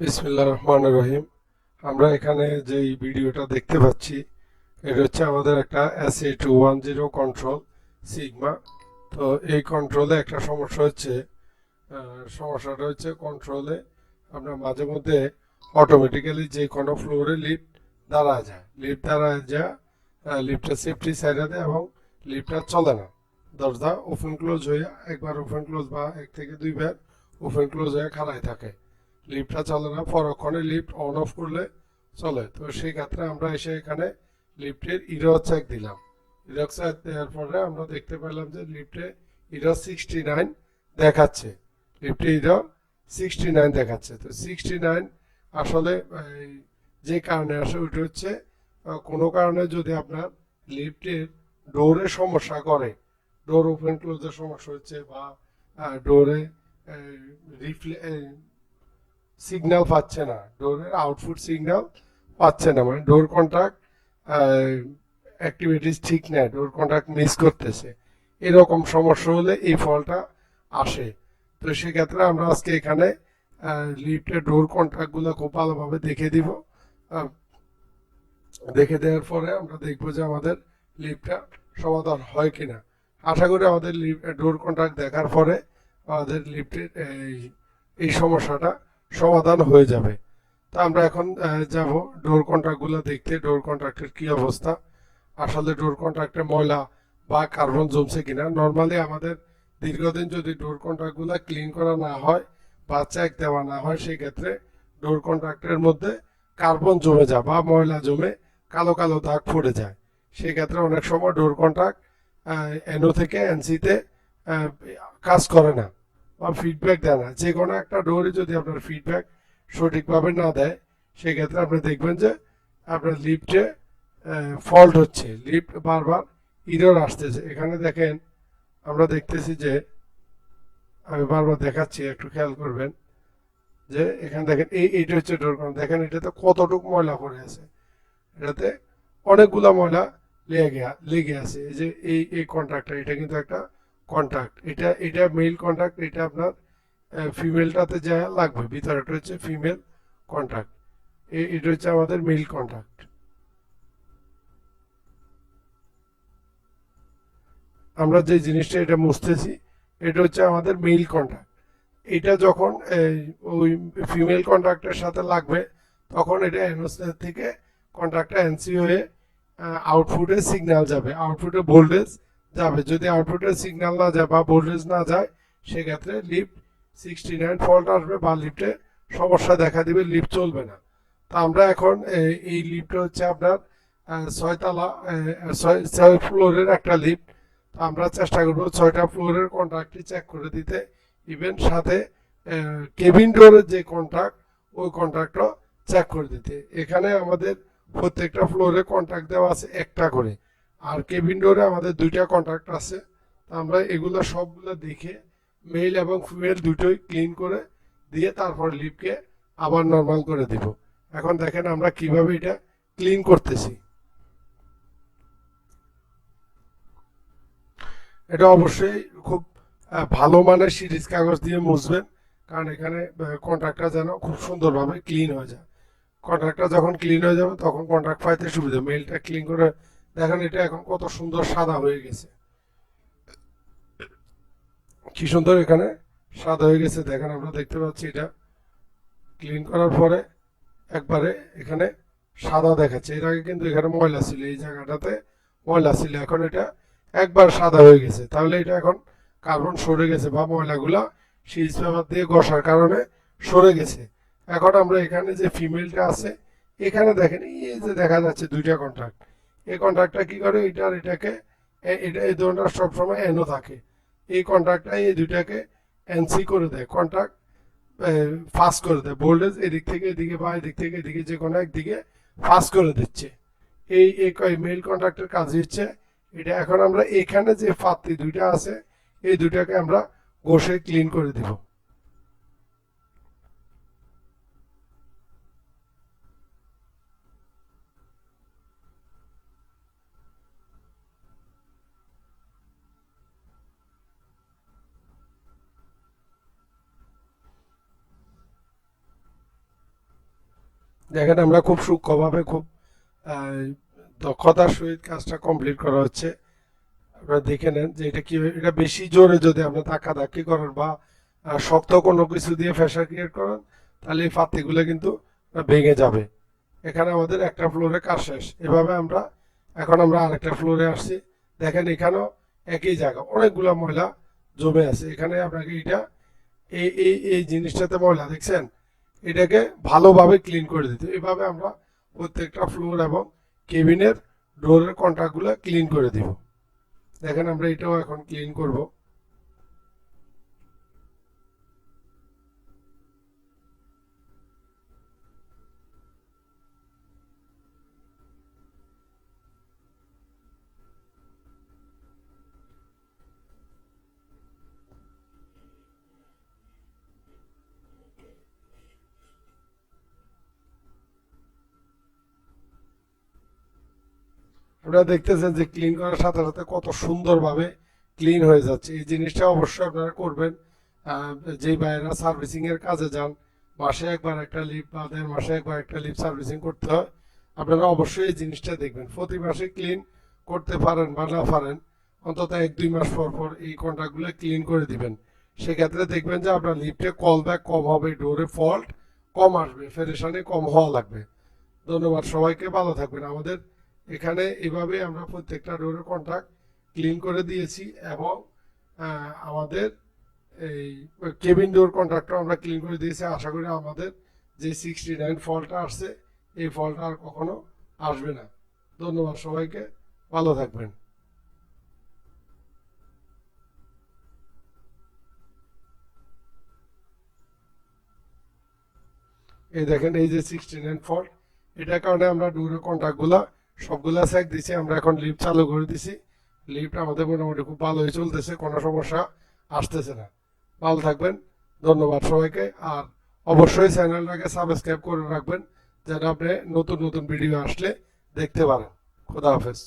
বিসমিল্লাহ রহমান রহিম আমরা এখানে যে ভিডিওটা দেখতে পাচ্ছি, এটা হচ্ছে আমাদের একটা S A two one zero control sigma তো এই কন্ট্রোলে একটা সমস্যা হচ্ছে সমস্যাটা হচ্ছে কন্ট্রোলে আপনার মাঝে মধ্যে অটোমেটিক্যালি যে কোনো ফ্লোরে লিফট দাঁড়া যায়। লিফট দাঁড়া যা লিফটটা সেফটি সাইডে দেয় এবং লিফটটা চলে না। দরজা ওপেন ক্লোজ হয়ে একবার ওপেন ক্লোজ বা এক থেকে দুইবার ওপেন ক্লোজ হয়ে খাড়াই থাকে। লিফটটা চলে না, পরক্ষণে লিফট অন অফ করলে চলে। তো সেই ক্ষেত্রে আমরা এসে এখানে লিফটের ইরো চেক দিলাম। ইরো চেক দেওয়ার পরে আমরা দেখতে পেলাম যে লিফটে ইরো সিক্সটি নাইন দেখাচ্ছে। লিফটে ইরো সিক্সটি নাইন দেখাচ্ছে। তো সিক্সটি নাইন আসলে যে কারণে আসে ওইটা হচ্ছে কোনো কারণে যদি আপনার লিফটের ডোরে সমস্যা করে ডোর ওপেন ক্লোজের সমস্যা হচ্ছে বা ডোরে রিফ্লে সিগন্যাল পাচ্ছে না। ডোরের আউটপুট সিগন্যাল পাচ্ছে না। মানে ডোর কন্ট্রাক্ট অ্যাক্টিভিটিস ঠিক নেই ডোর কন্ট্রাক্ট মিস করতেছে। এরকম সমস্যা হলে এই ফলটা আসে। তো সেক্ষেত্রে আমরা আজকে এখানে লিফটের ডোর কন্ট্রাক্টগুলো খুব ভালোভাবে দেখে দিব। দেখে দেওয়ার পরে আমরা দেখব যে আমাদের লিফটটা সমাধান হয় কিনা। আশা করি আমাদের ডোর কন্ট্রাক্ট দেখার পরে আমাদের লিফটের এই এই সমস্যাটা সমাধান হয়ে যাবে। তা আমরা এখন যাব ডোর কন্ট্রাক্টগুলো দেখতে। ডোর কন্ট্রাক্টের কি অবস্থা? আসলে ডোর কন্ট্রাক্টে ময়লা বা কার্বন জমছে কিনা? নর্মালি আমাদের দীর্ঘদিন যদি ডোর কন্ট্রাক্টগুলো ক্লিন করা না হয় বা চেক দেওয়া না হয় সেই ক্ষেত্রে ডোর কন্ট্রাক্টের মধ্যে কার্বন জমে যায় বা ময়লা জমে কালো কালো দাগ পড়ে যায়। সেই ক্ষেত্রে অনেক সময় ডোর কন্ট্রাক্ট এনও থেকে এনসিতে কাজ করে না। বা ফিডব্যাক দেয় না। যে কোনো একটা ডোরে যদি আপনার ফিডব্যাক সঠিকভাবে না দেয়, সেক্ষেত্রে আপনি দেখবেন যে আপনার লিফটে ফল্ট হচ্ছে। লিফট বারবার ইরর আসতেছে। এখানে দেখেন, আমরা দেখতেছি যে, আমি বারবার দেখাচ্ছি, একটু খেয়াল করবেন, যে এখানে দেখেন, এই, এইটা হচ্ছে ডোর দেখেন, এটাতে কতটুক ময়লা পড়ে আছে। এটাতে অনেকগুলা ময়লা লেগে লেগে আছে। এই যে, এই এই কন্ট্রাক্টটা এটা কিন্তু একটা কন্ট্রাক্ট এটা এটা মেল কন্ট্রাক্ট এটা আপনার ফিমেলটাতে যা লাগবে। ভিতরেটা হচ্ছে ফিমেল কন্ট্রাক্ট এটা হচ্ছে আমাদের মেল কন্ট্রাক্ট আমরা যে জিনিসটা এটা মুছতেছি, এটা হচ্ছে আমাদের মেল কন্ট্রাক্ট এটা যখন ওই ফিমেল কন্ট্রাক্টের সাথে লাগবে, তখন এটা এনওসি থেকে কন্ট্রাক্টটা এনসি হয়ে আউটপুটে সিগন্যাল যাবে। আউটপুটে ভোল্টেজ যাবে যদি আউটপুটে সিগন্যাল না যায় বা ভোল্টেজ না যায়, সেক্ষেত্রে লিফট সিক্সটি নাইন ফল্ট আসবে বা লিফটে সমস্যা দেখা দিবে লিফট চলবে না। তো আমরা এখন এই লিফটটা হচ্ছে আপনার ছয়তলা ছয় ছয় ফ্লোরের একটা লিফট তো আমরা চেষ্টা করব ছয়টা ফ্লোরের কন্ট্রাক্টটি চেক করে দিতে। ইভেন সাথে কেবিন ডোরের যে কন্ট্রাক্ট ওই কন্ট্রাক্টও চেক করে দিতে। এখানে আমাদের প্রত্যেকটা ফ্লোরে কন্ট্রাক্ট দেওয়া আছে একটা করে। আর কেবিন ডোরে আমাদের দুইটা কন্ট্রাক্ট আছে। আমরা এগুলো সবগুলো দেখে মেল এবং ফিমেল দুটোই ক্লিন করে দিয়ে তারপর লিপকে আবার নর্মাল করে দিব। এখন দেখেন আমরা কীভাবে এটা ক্লিন করতেছি। এটা অবশ্যই খুব ভালো মানের সিরিজ কাগজ দিয়ে মুছবেন, কারণ এখানে কন্ট্রাক্টটা যেন খুব সুন্দরভাবে ক্লিন হয়ে যায়। কন্ট্রাক্টটা যখন ক্লিন হয়ে যাবে তখন কন্ট্রাক্ট পাইতে সুবিধা মেলটা ক্লিন করে দেখেন এটা এখন কত সুন্দর সাদা হয়ে গেছে। কি সুন্দর এখানে সাদা হয়ে গেছে। দেখেন আমরা দেখতে পাচ্ছি এটা ক্লিন করার পরে একবারে এখানে সাদা দেখাচ্ছে। এর আগে কিন্তু এখানে ময়লা ছিল, এই জায়গাটাতে ময়লা ছিল। এখন এটা একবার সাদা হয়ে গেছে। তাহলে এটা এখন কার্বন সরে গেছে বা ময়লাগুলা সিরিজ পেপার দিয়ে ঘষার কারণে সরে গেছে। এখন আমরা এখানে যে ফিমেলটা আছে, এখানে দেখেন এই যে দেখা যাচ্ছে দুইটা কন্ট্রাক্ট এই কন্ট্রাক্টটা কি করে? এটা আর এটাকে এটা এই ধরনের সবসময় এনও থাকে। এই কন্ট্রাক্টটাই এই দুইটাকে এনসি করে দেয় কন্ট্রাক্ট ফাস্ট করে দেয়। ভোল্টেজ এদিক থেকে এদিকে বা এদিক থেকে এদিকে যে কোনো একদিকে ফাস্ট করে দিচ্ছে। এই এই মেল কন্ট্রাক্টের কাজ হচ্ছে এটা। এখন আমরা এখানে যে পাত্রি দুইটা আছে, এই দুইটাকে আমরা ঘষে ক্লিন করে দিব। দেখেন আমরা খুব সূক্ষ্মভাবে খুব দক্ষতার সহিত কাজটা কমপ্লিট করা হচ্ছে। আপনারা দেখে নেন যে এটা কি, এটা বেশি জোরে যদি আপনি ধাক্কা ধাক্কি করেন বা শক্ত কোনো কিছু দিয়ে ফ্যাশার ক্রিয়েট করেন, তাহলে এই পাতিগুলো কিন্তু ভেঙে যাবে। এখানে আমাদের একটা ফ্লোরে কাজ শেষ। এভাবে আমরা, এখন আমরা আরেকটা ফ্লোরে আসছি। দেখেন এখানেও একই জায়গা, অনেকগুলো ময়লা জমে আছে। এখানে আপনাকে এটা, এই এই এই জিনিসটাতে ময়লা, দেখছেন? এটাকে ভালোভাবে ক্লিন করে দিতে এভাবে আমরা প্রত্যেকটা ফ্লোর এবং কেবিনের ডোরের কন্ট্রাক্টগুলো ক্লিন করে দিব। দেখেন আমরা এটাও এখন ক্লিন করব। আপনারা দেখতেছেন যে ক্লিন করার সাথে সাথে কত সুন্দরভাবে ক্লিন হয়ে যাচ্ছে। এই জিনিসটা অবশ্যই আপনারা করবেন। যেই বাইরা সার্ভিসিং এর কাজে যান, মাসে একবার একটা লিপ বা দেড় মাসে একবার একটা লিপ সার্ভিসিং করতে হয়, আপনারা অবশ্যই এই জিনিসটা দেখবেন। প্রতি মাসে ক্লিন করতে পারেন বা না পারেন, অন্তত এক, দুই মাস পর পর এই কন্ট্রাক্টগুলো ক্লিন করে দিবেন। সেক্ষেত্রে দেখবেন যে আপনার লিফটে কল ব্যাক কম হবে ডোরে ফল্ট কম আসবে, ফেরেশানি কম হওয়া লাগবে। ধন্যবাদ সবাইকে, ভালো থাকবেন। আমাদের এখানে এভাবে আমরা প্রত্যেকটা ডোরের কন্ট্রাক্ট ক্লিন করে দিয়েছি এবং আমাদের এই কেবিন ডোর কন্ট্রাক্টও আমরা ক্লিন করে দিয়েছি। আশা করি আমাদের যে সিক্সটি নাইন ফলটা আসছে, এই ফলটা আর কখনো আসবে না। ধন্যবাদ সবাইকে। ভালো থাকবেন। এই দেখেন, এই যে সিক্সটি নাইন ফল্ট এটার কারণে আমরা ডোরের কন্ট্রাক্টগুলো সবগুলা সেক দিছি, আমরা এখন লিফট চালু করে দিছি। লিফট আমাদের মোটামুটি খুব ভালোই চলতেছে, কোনো সমস্যা আসতেছে না। ভালো থাকবেন, ধন্যবাদ সবাইকে, আর অবশ্যই চ্যানেলটাকে সাবস্ক্রাইব করে রাখবেন, যেন আপনি নতুন নতুন ভিডিও আসলে দেখতে পারেন। খোদা হাফেজ।